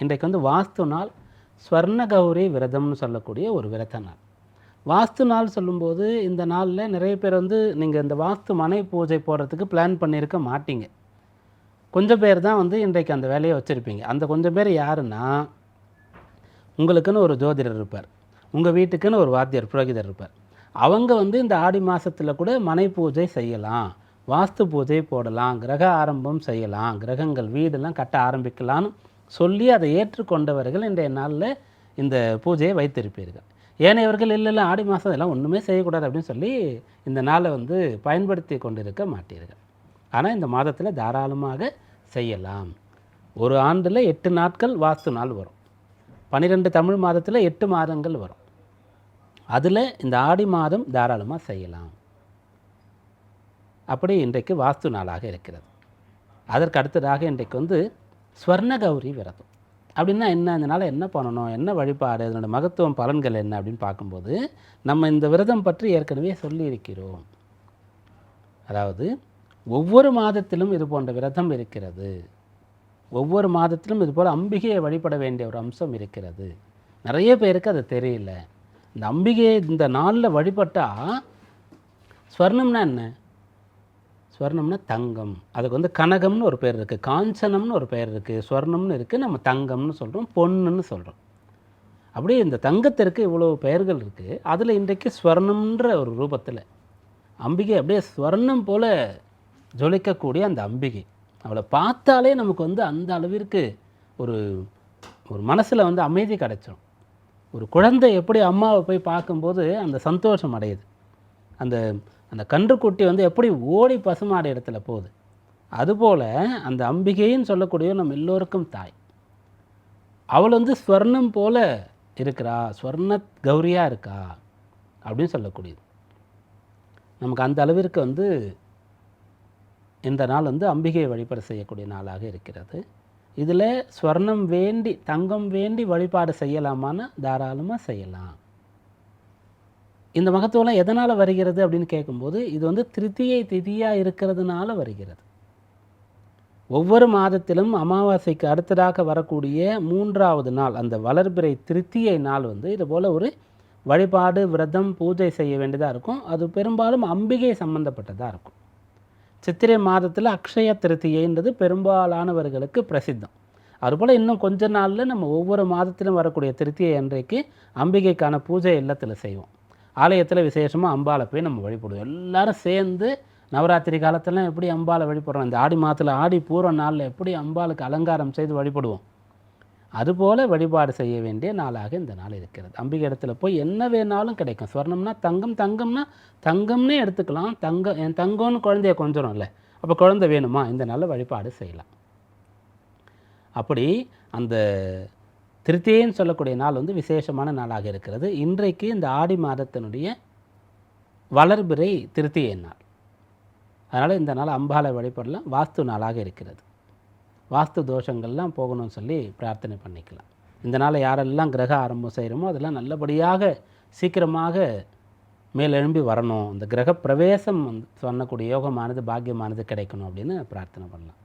இன்றைக்கு வந்து வாஸ்து நாள் ஸ்வர்ண கௌரி விரதம்னு சொல்லக்கூடிய ஒரு விரத நாள். வாஸ்து நாள் சொல்லும்போது இந்த நாளில் நிறைய பேர் வந்து நீங்கள் இந்த வாஸ்து மனை பூஜை போடுறதுக்கு பிளான் பண்ணியிருக்க மாட்டீங்க. கொஞ்சம் பேர் தான் வந்து இன்றைக்கு அந்த வேலையை வச்சுருப்பீங்க. அந்த கொஞ்சம் பேர் யாருன்னா உங்களுக்குன்னு ஒரு ஜோதிடர் இருப்பார். உங்கள் வீட்டுக்குன்னு ஒரு வாத்தியர் புரோகிதர் இருப்பார். அவங்க வந்து இந்த ஆடி மாதத்தில் கூட மனை பூஜை செய்யலாம் வாஸ்து பூஜை போடலாம் கிரக ஆரம்பம் செய்யலாம் கிரகங்கள் வீடெல்லாம் கட்ட ஆரம்பிக்கலாம்னு சொல்லி அதை ஏற்றுக்கொண்டவர்கள் இன்றைய நாளில் இந்த பூஜையை வைத்திருப்பீர்கள். ஏனையவர்கள் இல்லை இல்லை ஆடி மாதம் இதெல்லாம் ஒன்றுமே செய்யக்கூடாது அப்படின்னு சொல்லி இந்த நாளை வந்து பயன்படுத்தி கொண்டிருக்க மாட்டீர்கள். ஆனால் இந்த மாதத்தில் தாராளமாக செய்யலாம். ஒரு ஆண்டில் எட்டு நாட்கள் வாஸ்து நாள் வரும். பன்னிரெண்டு தமிழ் மாதத்தில் எட்டு மாதங்கள் வரும். அதில் இந்த ஆடி மாதம் தாராளமாக செய்யலாம். அப்படி இன்றைக்கு வாஸ்து நாளாக இருக்கிறது. அதற்கு அடுத்ததாக இன்றைக்கு வந்து ஸ்வர்ண கௌரி விரதம். அப்படின்னா என்ன? அதனால் என்ன பண்ணணும்? என்ன வழிபாடு? அதனோட மகத்துவம் பலன்கள் என்ன? அப்படின்னு பார்க்கும்போது நம்ம இந்த விரதம் பற்றி ஏற்கனவே சொல்லியிருக்கிறோம். அதாவது ஒவ்வொரு மாதத்திலும் இது போன்ற விரதம் இருக்கிறது. ஒவ்வொரு மாதத்திலும் இதுபோல் அம்பிகையை வழிபட வேண்டிய ஒரு அம்சம் இருக்கிறது. நிறைய பேருக்கு அது தெரியல. இந்த அம்பிகையை இந்த நாளில் வழிபட்டால் ஸ்வர்ணம்னா என்ன? ஸ்வர்ணம்னா தங்கம். அதுக்கு வந்து கனகம்னு ஒரு பேர் இருக்குது காஞ்சனம்னு ஒரு பேர் இருக்குது ஸ்வர்ணம்னு இருக்குது நம்ம தங்கம்னு சொல்கிறோம் பொன்னுன்னு சொல்கிறோம் அப்படியே இந்த தங்கத்திற்கு இவ்வளோ பெயர்கள் இருக்குது அதில் இன்றைக்கு ஸ்வர்ணம்ன்ற ஒரு ரூபத்தில் அம்பிகை அப்படியே ஸ்வர்ணம் போல் ஜொலிக்கக்கூடிய அந்த அம்பிகை. அவளை பார்த்தாலே நமக்கு வந்து அந்த அளவிற்கு ஒரு ஒரு மனசில் வந்து அமைதி கிடைச்சிடும் ஒரு குழந்தை எப்படி அம்மாவை போய் பார்க்கும்போது அந்த சந்தோஷம் அடையுது. அந்த அந்த கன்றுக்குட்டி வந்து எப்படி ஓடி பசுமாடு இடத்துல போகுது? அதுபோல் அந்த அம்பிகைன்னு சொல்லக்கூடிய நம்ம எல்லோருக்கும் தாய். அவள் வந்து ஸ்வர்ணம் போல இருக்கிறா ஸ்வர்ண கௌரியாக இருக்கா அப்படின்னு சொல்லக்கூடியது. நமக்கு அந்த அளவிற்கு வந்து இந்த நாள் வந்து அம்பிகையை வழிபாடு செய்யக்கூடிய நாளாக இருக்கிறது. இதில் ஸ்வர்ணம் வேண்டி தங்கம் வேண்டி வழிபாடு செய்யலாமான்னு தாராளமாக செய்யலாம். இந்த மகத்துவம்லாம் எதனால் வருகிறது அப்படின்னு கேட்கும்போது இது வந்து திருத்தியை திதியாக இருக்கிறதுனால வருகிறது. ஒவ்வொரு மாதத்திலும் அமாவாசைக்கு அடுத்ததாக வரக்கூடிய மூன்றாவது நாள் அந்த வளர்பிறை திருத்தியை நாள் வந்து இது போல் ஒரு வழிபாடு விரதம் பூஜை செய்ய வேண்டியதாக இருக்கும். அது பெரும்பாலும் அம்பிகை சம்பந்தப்பட்டதாக இருக்கும். சித்திரை மாதத்தில் அக்ஷய திருத்தியைன்றது பெரும்பாலானவர்களுக்கு பிரசித்தம். அதுபோல் இன்னும் கொஞ்ச நாளில் நம்ம ஒவ்வொரு மாதத்திலும் வரக்கூடிய திருத்தியை அன்றைக்கு அம்பிகைக்கான பூஜை இல்லத்தில் செய்வோம். ஆலயத்தில் விசேஷமாக அம்பாளை போய் நம்ம வழிபடுவோம். எல்லாரும் சேர்ந்து நவராத்திரி காலத்திலாம் எப்படி அம்பாளை வழிபடுறோம்? இந்த ஆடி மாதத்தில் ஆடி பூர்வ நாளில் எப்படி அம்பாளுக்கு அலங்காரம் செய்து வழிபடுவோம்? அதுபோல் வழிபாடு செய்ய வேண்டிய நாளாக இந்த நாள் இருக்கிறது. அம்பிகை இடத்துல போய் என்ன வேணாலும் கிடைக்கும். ஸ்வர்ணம்னா தங்கம் தங்கம்னா தங்கம்னே எடுத்துக்கலாம். தங்கம் என் தங்கம்னு குழந்தைய கொஞ்சிடும்ல அப்போ குழந்தை வேணுமா? இந்த நாளில் வழிபாடு செய்யலாம். அப்படி அந்த திருத்தேன்னு சொல்லக்கூடிய நாள் வந்து விசேஷமான நாளாக இருக்கிறது. இன்றைக்கு இந்த ஆடி மாதத்தினுடைய வளர்பிறை திருத்திய நாள். அதனால் இந்த நாள் அம்பாலை வழிபடலாம். வாஸ்து நாளாக இருக்கிறது. வாஸ்து தோஷங்கள்லாம் போகணும்னு சொல்லி பிரார்த்தனை பண்ணிக்கலாம். இந்த நாளை யாரெல்லாம் கிரக ஆரம்பம் செய்கிறோமோ அதெல்லாம் நல்லபடியாக சீக்கிரமாக மேலெழும்பி வரணும். இந்த கிரக பிரவேசம் சொல்லக்கூடிய யோகமானது பாக்கியமானது கிடைக்கணும் அப்படின்னு பிரார்த்தனை பண்ணலாம்.